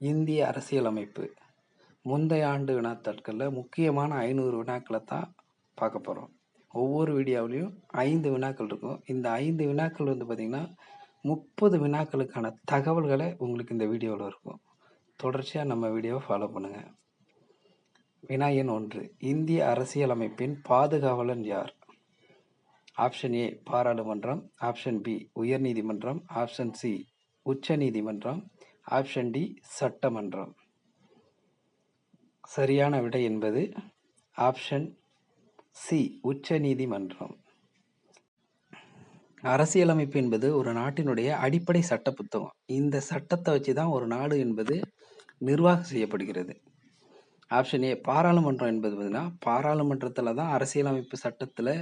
இந்திய அரசியலமைப்பு. முந்தைய ஆண்டு வினாத்தாட்களில் முக்கியமான ஐநூறு வினாக்களை தான் பார்க்க போகிறோம் ஒவ்வொரு வீடியோவிலையும் ஐந்து வினாக்கள் இருக்கும். இந்த ஐந்து வினாக்கள் வந்து பார்த்திங்கன்னா முப்பது வினாக்களுக்கான தகவல்களை உங்களுக்கு இந்த வீடியோவில் இருக்கும். தொடர்ச்சியாக நம்ம வீடியோவை ஃபாலோ பண்ணுங்கள் வினா எண் ஒன்று. இந்திய அரசியலமைப்பின் பாதுகாவலன் யார்? ஆப்ஷன் ஏ பாராளுமன்றம். ஆப்ஷன் பி உயர்நீதிமன்றம். ஆப்ஷன் சி உச்ச நீதிமன்றம் ஆப்ஷன் டி சட்டமன்றம். சரியான விடை என்பது ஆப்ஷன் சி உச்ச நீதிமன்றம் அரசியலமைப்பு என்பது ஒரு நாட்டினுடைய அடிப்படை சட்ட புத்தகம் இந்த சட்டத்தை வச்சு தான் ஒரு நாடு என்பது நிர்வாகம் செய்யப்படுகிறது. ஆப்ஷன் ஏ பாராளுமன்றம் என்பது பார்த்தீங்கன்னா பாராளுமன்றத்தில் தான் அரசியலமைப்பு சட்டத்தில்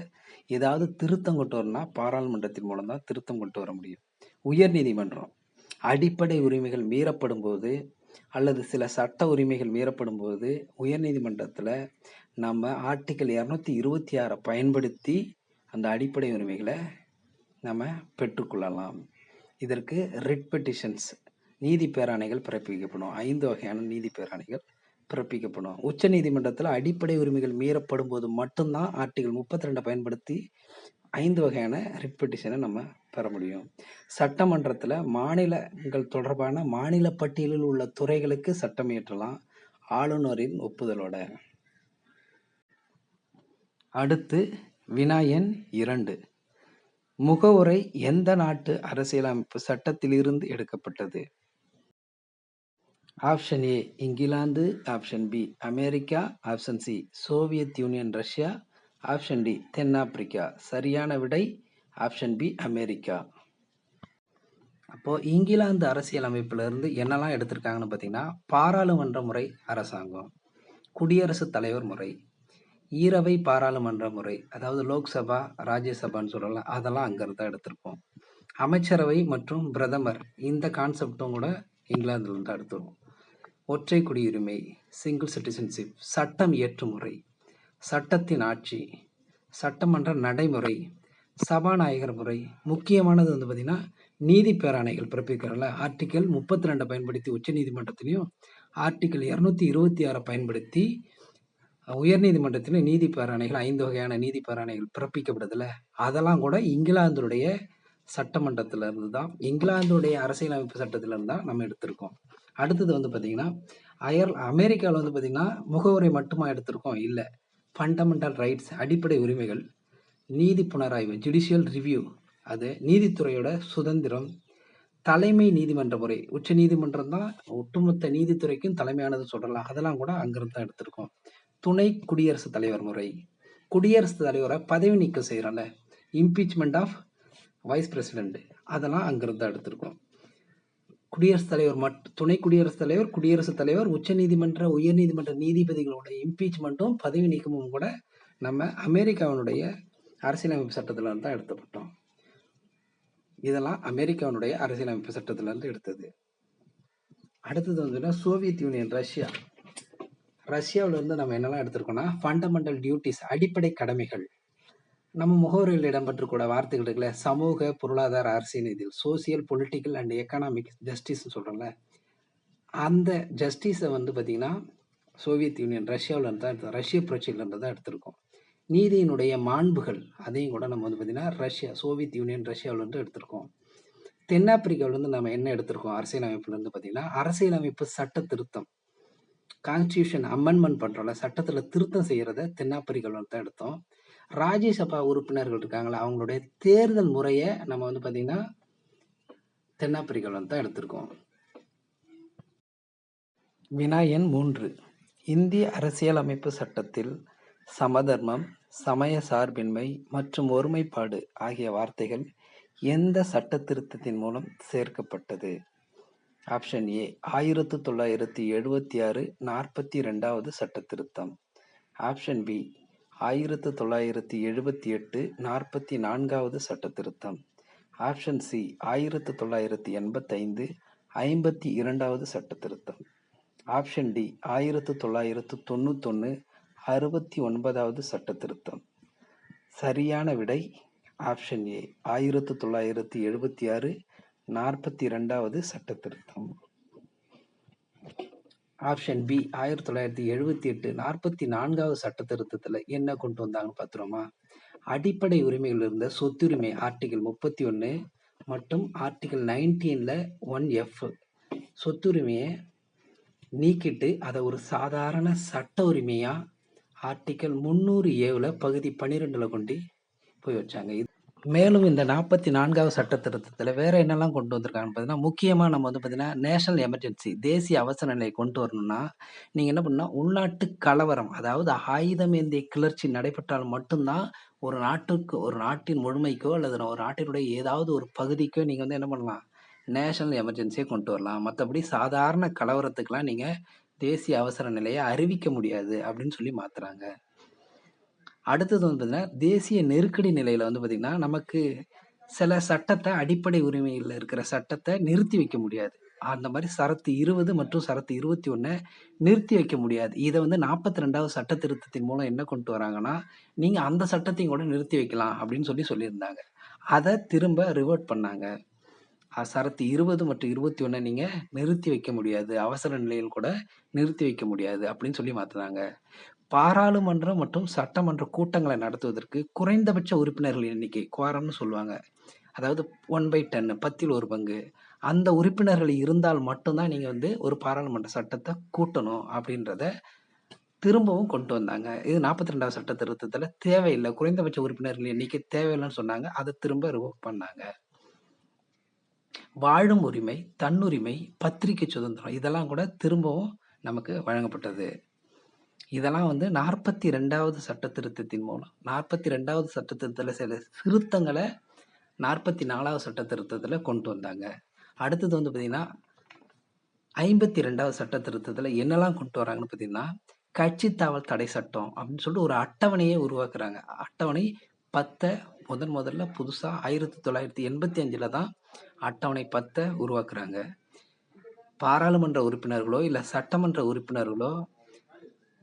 ஏதாவது திருத்தம் கொண்டு வரணும்னா பாராளுமன்றத்தின் மூலம் தான் திருத்தம் கொண்டு வர முடியும். உயர் நீதிமன்றம் அடிப்படை உரிமைகள் மீறப்படும் போது அல்லது சில சட்ட உரிமைகள் மீறப்படும் போது உயர்நீதிமன்றத்தில் நம்ம ஆர்டிக்கல் இரநூத்தி இருபத்தி ஆறை பயன்படுத்தி அந்த அடிப்படை உரிமைகளை நம்ம பெற்றுக்கொள்ளலாம் இதற்கு ரிட் பெட்டிஷன்ஸ் நீதி பேராணைகள் பிறப்பிக்கப்படும். ஐந்து வகையான நீதி பேராணைகள் பிறப்பிக்கப்படும். உச்ச நீதிமன்றத்தில் அடிப்படை உரிமைகள் மீறப்படும் போது மட்டும்தான் ஆர்டிகல் முப்பத்தி ரெண்டை பயன்படுத்தி ஐந்து வகையான ரிட் பெட்டிஷனை நம்ம பெற முடியும். சட்டமன்றத்தில் மாநிலங்கள் தொடர்பான மாநில பட்டியலில் உள்ள துறைகளுக்கு சட்டம் இயற்றலாம். ஆளுநரின் ஒப்புதலோட. அடுத்து வினாயன் இரண்டு. முகவுரை எந்த நாட்டு அரசியலமைப்பு சட்டத்திலிருந்து எடுக்கப்பட்டது? Option A England. Option B America. Option C Soviet Union Russia. Option D தென்னாப்பிரிக்கா. சரியான விடை ஆப்ஷன் பி அமெரிக்கா. அப்போது இங்கிலாந்து அரசியலமைப்பிலிருந்து என்னெல்லாம் எடுத்திருக்காங்கன்னு பார்த்தீங்கன்னா பாராளுமன்ற முறை அரசாங்கம் குடியரசுத் தலைவர் முறை ஈரவை பாராளுமன்ற முறை அதாவது லோக்சபா ராஜ்யசபான்னு சொல்லலாம் அதெல்லாம் அங்கேருந்து தான் எடுத்திருப்போம். அமைச்சரவை மற்றும் பிரதமர் இந்த கான்செப்டும் கூட இங்கிலாந்துலேருந்து தான் எடுத்துருவோம். ஒற்றை குடியுரிமை சிங்கிள் சிட்டிசன்ஷிப் சட்டம் ஏற்றுமுறை சட்டத்தின் ஆட்சி சட்டமன்ற நடைமுறை சபாநாயகர் முறை. முக்கியமானது வந்து பார்த்திங்கன்னா நீதி பேராணைகள் பிறப்பிக்கிறல ஆர்டிக்கல் முப்பத்தி ரெண்டை பயன்படுத்தி உச்ச நீதிமன்றத்திலையும் ஆர்டிக்கல் இரநூத்தி இருபத்தி ஆறை பயன்படுத்தி உயர்நீதிமன்றத்திலும் நீதி பேராணைகள் ஐந்து வகையான நீதி பேராணைகள் பிறப்பிக்கப்படுதில்ல அதெல்லாம் கூட இங்கிலாந்துடைய சட்டமன்றத்தில் இருந்து தான் இங்கிலாந்துடைய அரசியலமைப்பு சட்டத்திலிருந்து தான் நம்ம எடுத்திருக்கோம். அடுத்தது வந்து பார்த்திங்கன்னா அயர் அமெரிக்காவில் வந்து பார்த்திங்கன்னா முகவுரை மட்டுமா எடுத்திருக்கோம்? இல்லை. ஃபண்டமெண்டல் ரைட்ஸ் அடிப்படை உரிமைகள் நீதி புனராய்வு ஜுடிஷியல் ரிவ்யூ அது நீதித்துறையோட சுதந்திரம். தலைமை நீதிமன்ற முறை. உச்ச நீதிமன்றம் தான் ஒட்டுமொத்த நீதித்துறைக்கும் தலைமையானது சொல்லலாம். அதெல்லாம் கூட அங்கிருந்து தான் எடுத்திருக்கோம். துணை குடியரசுத் தலைவர் முறை. குடியரசுத் தலைவரை பதவி நீக்கம் செய்கிறோம்ல இம்பீச்மெண்ட் ஆஃப் வைஸ் பிரசிடென்ட் அதெல்லாம் அங்கிருந்து தான் எடுத்திருக்கோம். குடியரசுத் தலைவர் மட் துணை குடியரசுத் தலைவர் குடியரசுத் தலைவர் உச்ச நீதிமன்ற உயர் நீதிமன்ற நீதிபதிகளோட இம்பீச்மெண்ட்டும் பதவி நீக்கமும் கூட நம்ம அமெரிக்காவினுடைய அரசியலமைப்பு சட்டத்தில் தான் எடுத்தப்பட்டோம் இதெல்லாம் அமெரிக்காவினுடைய அரசியலமைப்பு சட்டத்திலிருந்து எடுத்தது. அடுத்தது வந்து சோவியத் யூனியன் ரஷ்யா. ரஷ்யாவில் இருந்து நம்ம என்னெல்லாம் எடுத்திருக்கோம்னா ஃபண்டமெண்டல் டியூட்டிஸ் அடிப்படை கடமைகள். நம்ம முகவரியில் இடம்பெற்றக்கூட வார்த்தைகள் இருக்குல்ல சமூக பொருளாதார அரசியல் இதில் சோசியல் பொலிட்டிக்கல் அண்ட் எக்கனாமிக் ஜஸ்டிஸ்ன்னு சொல்கிறோம்ல அந்த ஜஸ்டிஸை வந்து பார்த்திங்கன்னா சோவியத் யூனியன் ரஷ்யாவிலேருந்து தான் எடுத்தோம். ரஷ்ய புரட்சியிலேருந்து தான் எடுத்திருக்கோம். நீதியினுடைய மாண்புகள் அதையும் கூட நம்ம வந்து பார்த்திங்கன்னா ரஷ்யா சோவியத் யூனியன் ரஷ்யாவிலேருந்து எடுத்திருக்கோம். தென்னாப்பிரிக்காவிலேருந்து நம்ம என்ன எடுத்திருக்கோம்? அரசியலமைப்புலேருந்து பார்த்திங்கன்னா அரசியலமைப்பு சட்ட திருத்தம். கான்ஸ்டியூஷன் அமெண்ட்மெண்ட் பண்ணுறோம்ல சட்டத்தில் திருத்தம் செய்கிறத தென்னாப்பிரிக்காவிலேருந்து தான் எடுத்தோம். ராஜ்யசபா உறுப்பினர்கள் இருக்காங்களா அவங்களுடைய தேர்தல் முறையை நம்ம வந்து பார்த்திங்கன்னா தென்னாப்பிரிக்காவிலேருந்து தான் எடுத்திருக்கோம். வினா எண் மூன்று. இந்திய அரசியலமைப்பு சட்டத்தில் சமதர்மம் சமய சார்பின்மை மற்றும் ஒருமைப்பாடு ஆகிய வார்த்தைகள் எந்த சட்ட திருத்தத்தின் மூலம் சேர்க்கப்பட்டது? ஆப்ஷன் ஏ ஆயிரத்து தொள்ளாயிரத்தி எழுபத்தி ஆறு நாற்பத்தி ரெண்டாவது சட்ட திருத்தம் ஆப்ஷன் பி ஆயிரத்து தொள்ளாயிரத்தி எழுபத்தி எட்டு நாற்பத்தி நான்காவது சட்ட திருத்தம் ஆப்ஷன் சி ஆயிரத்து தொள்ளாயிரத்தி எண்பத்தைந்து ஐம்பத்தி இரண்டாவது சட்ட திருத்தம் ஆப்ஷன் டி ஆயிரத்து தொள்ளாயிரத்து தொண்ணூத்தொன்று அறுபத்தி ஒன்பதாவது சட்ட திருத்தம் சரியான விடை ஆப்ஷன் ஏ. ஆயிரத்து தொள்ளாயிரத்தி எழுபத்தி ஆறு நாற்பத்தி ரெண்டாவது சட்ட திருத்தம் ஆப்ஷன் பி ஆயிரத்தி தொள்ளாயிரத்தி எழுபத்தி எட்டு நாற்பத்தி நான்காவது சட்ட திருத்தத்தில் என்ன கொண்டு வந்தாங்கன்னு பார்த்துருமா அடிப்படை உரிமைகள் இருந்த சொத்துரிமை ஆர்டிகிள் முப்பத்தி ஒன்று மற்றும் ஆர்டிகிள் நைன்டீனில் ஒன் எஃப். சொத்துரிமையை நீக்கிட்டு அதை ஒரு சாதாரண சட்ட உரிமையாக ஆர்டிக்கல் முந்நூறு ஏவில் பகுதி பன்னிரெண்டில் கொண்டு போய் வச்சாங்க. இது மேலும் இந்த நாற்பத்தி நான்காவது சட்ட திருத்தத்தில் வேற என்னெல்லாம் கொண்டு வந்திருக்காங்கன்னு பார்த்தீங்கன்னா முக்கியமாக நம்ம வந்து பார்த்தீங்கன்னா நேஷனல் எமர்ஜென்சி தேசிய அவசர நிலையை கொண்டு வரணும்னா நீங்கள் என்ன பண்ணால் உள்நாட்டு கலவரம் அதாவது ஆயுதம் ஏந்திய கிளர்ச்சி நடைபெற்றால் மட்டும்தான் ஒரு நாட்டுக்கு ஒரு நாட்டின் முழுமைக்கோ அல்லது ஒரு நாட்டினுடைய ஏதாவது ஒரு பகுதிக்கோ நீங்கள் வந்து என்ன பண்ணலாம் நேஷனல் எமர்ஜென்சியை கொண்டு வரலாம். மற்றபடி சாதாரண கலவரத்துக்கெலாம் நீங்கள் தேசிய அவசர நிலையை அறிவிக்க முடியாது அப்படின்னு சொல்லி மாத்துறாங்க. அடுத்தது வந்து பார்த்தீங்கன்னா தேசிய நெருக்கடி நிலையில் வந்து பார்த்திங்கன்னா நமக்கு சில சட்டத்தை அடிப்படை உரிமையில் இருக்கிற சட்டத்தை நிறுத்தி வைக்க முடியாது. அந்த மாதிரி சரத்து இருபது மற்றும் சரத்து இருபத்தி ஒன்றை நிறுத்தி வைக்க முடியாது. இதை வந்து நாற்பத்தி ரெண்டாவது சட்ட திருத்தத்தின் மூலம் என்ன கொண்டு வராங்கன்னா நீங்கள் அந்த சட்டத்தையும் கூட நிறுத்தி வைக்கலாம் அப்படின்னு சொல்லி சொல்லியிருந்தாங்க. அதை திரும்ப ரிவர்ட் பண்ணாங்க. சரத்து இருபது மற்றும் இருபத்தி ஒன்றை நீங்கள் நிறுத்தி வைக்க முடியாது. அவசர நிலையில் கூட நிறுத்தி வைக்க முடியாது அப்படின்னு சொல்லி மாற்றினாங்க பாராளுமன்றம் மற்றும் சட்டமன்ற கூட்டங்களை நடத்துவதற்கு குறைந்தபட்ச உறுப்பினர்கள் எண்ணிக்கை குவாரம்னு சொல்லுவாங்க. அதாவது ஒன் பை டென் பத்தில் ஒரு பங்கு. அந்த உறுப்பினர்கள் இருந்தால் மட்டும்தான் நீங்கள் வந்து ஒரு பாராளுமன்ற சட்டத்தை கூட்டணும் அப்படின்றத திரும்பவும் கொண்டு வந்தாங்க. இது நாற்பத்தி ரெண்டாவது சட்ட திருத்தத்தில் தேவையில்லை. குறைந்தபட்ச உறுப்பினர்கள் எண்ணிக்கை தேவையில்லைன்னு சொன்னாங்க. அதை திரும்ப ரிவோக் பண்ணாங்க. வாழும் உரிமை தன்னுரிமை பத்திரிகை சுதந்திரம் இதெல்லாம் கூட திரும்பவும் நமக்கு வழங்கப்பட்டது. இதெல்லாம் வந்து நாற்பத்தி ரெண்டாவது சட்ட திருத்தத்தின் மூலம் நாற்பத்தி ரெண்டாவது சட்ட திருத்தத்தில் சில திருத்தங்களை நாற்பத்தி நாலாவது சட்ட திருத்தத்தில் கொண்டு வந்தாங்க. அடுத்தது வந்து பார்த்திங்கன்னா ஐம்பத்தி ரெண்டாவது சட்ட திருத்தத்தில் என்னெல்லாம் கொண்டு வராங்கன்னு பார்த்தீங்கன்னா கட்சி தாவல் தடை சட்டம் அப்படின்னு சொல்லிட்டு ஒரு அட்டவணையை உருவாக்குறாங்க. அட்டவணை பத்தை முதன் முதல்ல புதுசாக ஆயிரத்தி தொள்ளாயிரத்தி எண்பத்தி அஞ்சில் தான் அட்டவணை பத்தை உருவாக்குறாங்க. பாராளுமன்ற உறுப்பினர்களோ இல்லை சட்டமன்ற உறுப்பினர்களோ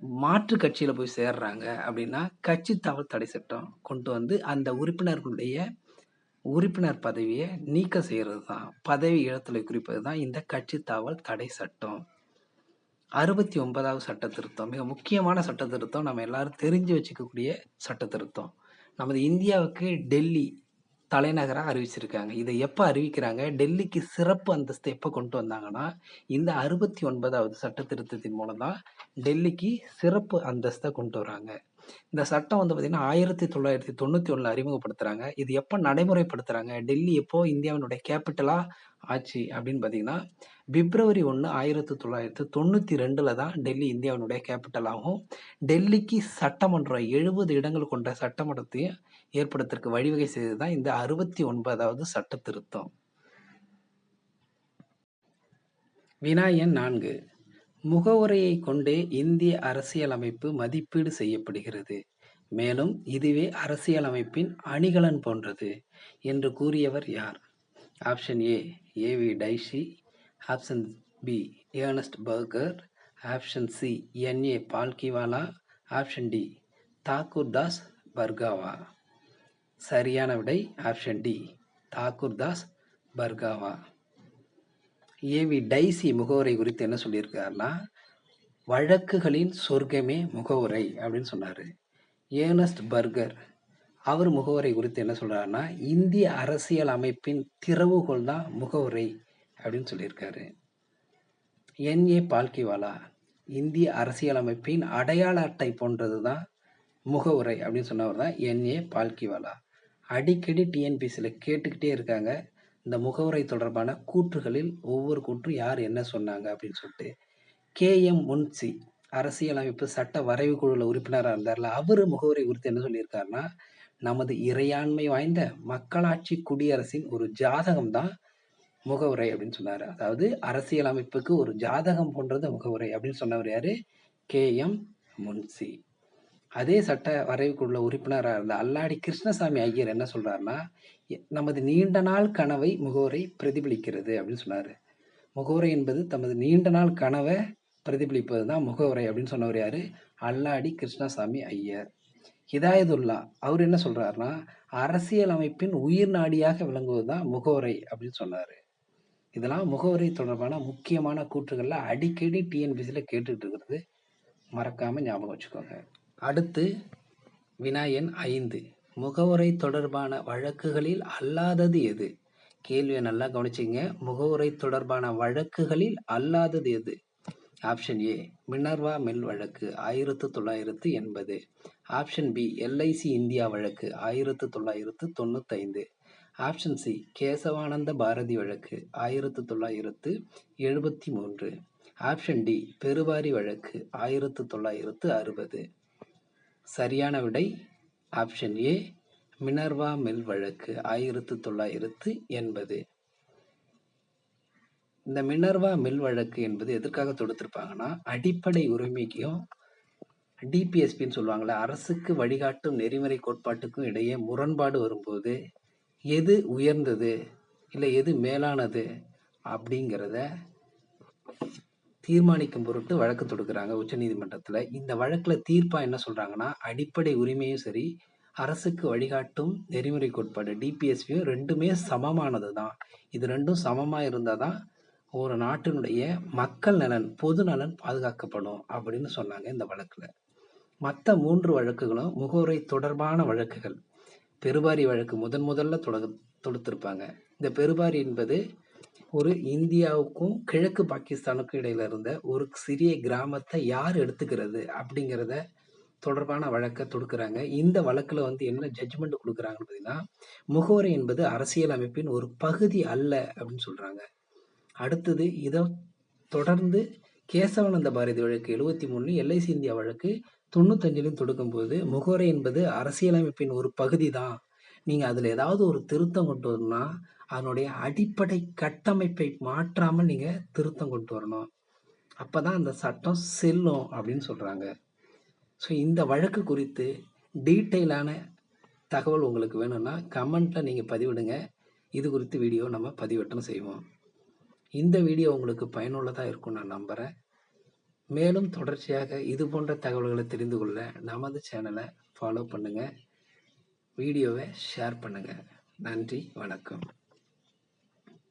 மாற்று கட்சியில் போய் சேர்றாங்க அப்படின்னா கட்சி தவறு தடை சட்டம் கொண்டு வந்து அந்த உறுப்பினர்களுடைய உறுப்பினர் பதவியை நீக்க செய்கிறது தான் பதவி இழத்தலை குறிப்பது தான் இந்த கட்சி தாவல் தடை சட்டம். அறுபத்தி ஒன்பதாவது சட்ட திருத்தம். மிக முக்கியமான சட்ட திருத்தம். நம்ம எல்லாரும் தெரிஞ்சு வச்சுக்கக்கூடிய சட்ட திருத்தம். நமது இந்தியாவுக்கு டெல்லி தலைநகராக அறிவிச்சிருக்காங்க. இதை எப்போ அறிவிக்கிறாங்க? டெல்லிக்கு சிறப்பு அந்தஸ்து எப்போ கொண்டு வந்தாங்கன்னா இந்த அறுபத்தி ஒன்பதாவது சட்ட திருத்தத்தின் மூலம் தான் டெல்லிக்கு சிறப்பு அந்தஸ்தை கொண்டு வராங்க. இந்த சட்டம் வந்து பார்த்திங்கன்னா ஆயிரத்தி தொள்ளாயிரத்தி தொண்ணூற்றி ஒன்றில் அறிமுகப்படுத்துகிறாங்க இது எப்போ நடைமுறைப்படுத்துகிறாங்க டெல்லி எப்போ இந்தியாவினுடைய கேபிட்டலாக ஆச்சு அப்படின்னு பார்த்தீங்கன்னா பிப்ரவரி ஒன்று ஆயிரத்தி தொள்ளாயிரத்தி தொண்ணூற்றி ரெண்டில் தான் டெல்லி இந்தியாவினுடைய கேபிட்டல் ஆகும் டெல்லிக்கு சட்டமன்றம் எழுபது இடங்கள் கொண்ட சட்டமன்றத்தையும் ஏற்படுத்துறதுக்கு வழிவகை செய்தது தான் இந்த அறுபத்தி ஒன்பதாவது சட்ட திருத்தம் வினா எண் நான்கு. முகவுரையை கொண்டே இந்திய அரசியலமைப்பு மதிப்பீடு செய்யப்படுகிறது. மேலும் இதுவே அரசியலமைப்பின் அணிகலன் போன்றது என்று கூறியவர் யார்? Option A A V Dicey. Option B Ernest Barker. Option C N A Palkhivala. Option D Thakur Das Bhargava. சரியான விடை option D. Thakur Das Bhargava A V Dicey முகவுரை குறித்து என்ன சொல்லியிருக்காருன்னா வழக்குகளின் சொர்க்கமே முகவுரை அப்படின்னு சொன்னார். ஏர்னஸ்ட் பர்கர் அவர் முகவுரை குறித்து என்ன சொல்கிறாருன்னா இந்திய அரசியல் அமைப்பின் திறவுகோல் தான் முகவுரை அப்படின்னு சொல்லியிருக்காரு. என்ஏ பால்கிவாலா இந்திய அரசியலமைப்பின் அடையாள அட்டை போன்றது தான் முகவுரை அப்படின்னு சொன்னவர் தான் என்ஏ பால்கிவாலா. அடிக்கடி டிஎன்பிசியில் கேட்டுக்கிட்டே இருக்காங்க. இந்த முகவுரை தொடர்பான கூற்றுகளில் ஒவ்வொரு கூற்றும் யார் என்ன சொன்னாங்க அப்படின்னு சொல்லிட்டு கே எம் முன்சி அரசியலமைப்பு சட்ட வரைவு குழுவில் உறுப்பினராக இருந்தார்ல அவர் முகவரை குறித்து என்ன சொல்லியிருக்காருன்னா நமது இறையாண்மை வாய்ந்த மக்களாட்சி குடியரசின் ஒரு ஜாதகம் தான் முகவுரை அப்படின்னு சொன்னார். அதாவது அரசியலமைப்புக்கு ஒரு ஜாதகம் போன்றது முகவுரை அப்படின்னு சொன்னவர் யாரு? K M Munshi. அதே சட்ட வரைவுக்குள்ள உறுப்பினராக இருந்த அல்லாடி கிருஷ்ணசாமி ஐயர் என்ன சொல்கிறாருன்னா நமது நீண்ட நாள் கனவை முகவரை பிரதிபலிக்கிறது அப்படின்னு சொன்னார். முகவரை என்பது தமது நீண்ட நாள் கனவை பிரதிபலிப்பது தான் முகவரை அப்படின்னு சொன்னவர் யார்? அல்லாடி கிருஷ்ணசாமி ஐயர். ஹிதாயதுல்லா அவர் என்ன சொல்கிறாருன்னா அரசியல் அமைப்பின் உயிர் நாடியாக விளங்குவது தான் முகவரை அப்படின்னு சொன்னார். இதெல்லாம் முகவரி தொடர்பான முக்கியமான கூற்றுகளில் அடிக்கடி டிஎன்பிசியில் கேட்டுக்கிட்டு இருக்கிறது. மறக்காமல் ஞாபகம் வச்சுக்கோங்க. அடுத்து வினா எண் ஐந்து. முகவுரை தொடர்பான வழக்குகளில் அல்லாதது எது? கேள்வியை நல்லா கவனிச்சிங்க. முகவுரை தொடர்பான வழக்குகளில் அல்லாதது எது? ஆப்ஷன் ஏ மினர்வா மில் வழக்கு ஆயிரத்து தொள்ளாயிரத்து எண்பது. ஆப்ஷன் பி எல்ஐசி இந்தியா வழக்கு ஆயிரத்து தொள்ளாயிரத்து தொண்ணூத்தைந்து. ஆப்ஷன் சி கேசவானந்த பாரதி வழக்கு ஆயிரத்து தொள்ளாயிரத்து எழுபத்தி மூன்று. ஆப்ஷன் டி பெருவாரி வழக்கு ஆயிரத்து தொள்ளாயிரத்து அறுபது. சரியான விடை ஆப்ஷன் ஏ மினர்வா மில் வழக்கு ஆயிரத்து தொள்ளாயிரத்து எண்பது. இந்த மினர்வா மில் வழக்கு என்பது எதற்காக தொடுத்திருப்பாங்கன்னா அடிப்படை உரிமைக்கும் டிபிஎஸ்பின்னு சொல்லுவாங்கள்ல அரசுக்கு வழிகாட்டும் நெறிமுறை கோட்பாட்டுக்கும் இடையே முரண்பாடு வரும்போது எது உயர்ந்தது இல்லை எது மேலானது அப்படிங்கிறத தீர்மானிக்கும் பொருட்டு வழக்கு தொடுக்கிறாங்க உச்சநீதிமன்றத்தில் இந்த வழக்கில் தீர்ப்பாக என்ன சொல்கிறாங்கன்னா அடிப்படை உரிமையும் சரி அரசுக்கு வழிகாட்டும் நெறிமுறை கோட்பாடு டிபிஎஸ்பியும் ரெண்டுமே சமமானது தான் இது ரெண்டும் சமமாக இருந்தால் தான் ஒரு நாட்டினுடைய மக்கள் நலன் பொது நலன் பாதுகாக்கப்படும் அப்படின்னு சொன்னாங்க இந்த வழக்கில். மற்ற மூன்று வழக்குகளும் முகவரை தொடர்பான வழக்குகள். பெருபாரி வழக்கு முதன் முதல்ல தொட தொடுத்திருப்பாங்க. இந்த பெருபாரி என்பது ஒரு இந்தியாவுக்கும் கிழக்கு பாகிஸ்தானுக்கும் இடையில இருந்த ஒரு சிறிய கிராமத்தை யார் எடுத்துக்கிறது அப்படிங்கிறத தொடர்பான வழக்கை தொடுக்கிறாங்க. இந்த வழக்கில் வந்து என்ன ஜட்ஜ்மெண்ட் கொடுக்குறாங்கன்னு பார்த்தீங்கன்னா முகவரி என்பது அரசியல் அமைப்பின் ஒரு பகுதி அல்ல அப்படின்னு சொல்கிறாங்க அடுத்தது இதை தொடர்ந்து கேசவானந்த பாரதி வழக்கு எழுபத்தி மூணு எல்ஐசி இந்தியா வழக்கு தொண்ணூத்தஞ்சிலையும் தொடுக்கும்போது முகவரை என்பது அரசியலமைப்பின் ஒரு பகுதி தான் நீங்கள் அதில் ஏதாவது ஒரு திருத்தம் கொண்டு வரணும்னா அதனுடைய அடிப்படை கட்டமைப்பை மாற்றாமல் நீங்கள் திருத்தம் கொண்டு வரணும். அப்போ தான் அந்த சட்டம் செல்லும் அப்படின்னு சொல்கிறாங்க ஸோ இந்த வழக்கு குறித்து டீட்டெயிலான தகவல் உங்களுக்கு வேணும்னா கமெண்ட்டில் நீங்கள் பதிவிடுங்க. இது குறித்து வீடியோ நம்ம பதிவேற்றம் செய்வோம். இந்த வீடியோ உங்களுக்கு பயனுள்ளதாக இருக்கும் நான் நம்புகிறேன் மேலும் தொடர்ச்சியாக இது போன்ற தகவல்களை தெரிந்து கொள்ள நமது சேனலை ஃபாலோ பண்ணுங்கள் வீடியோவை ஷேர் பண்ணுங்கள் நன்றி வணக்கம்.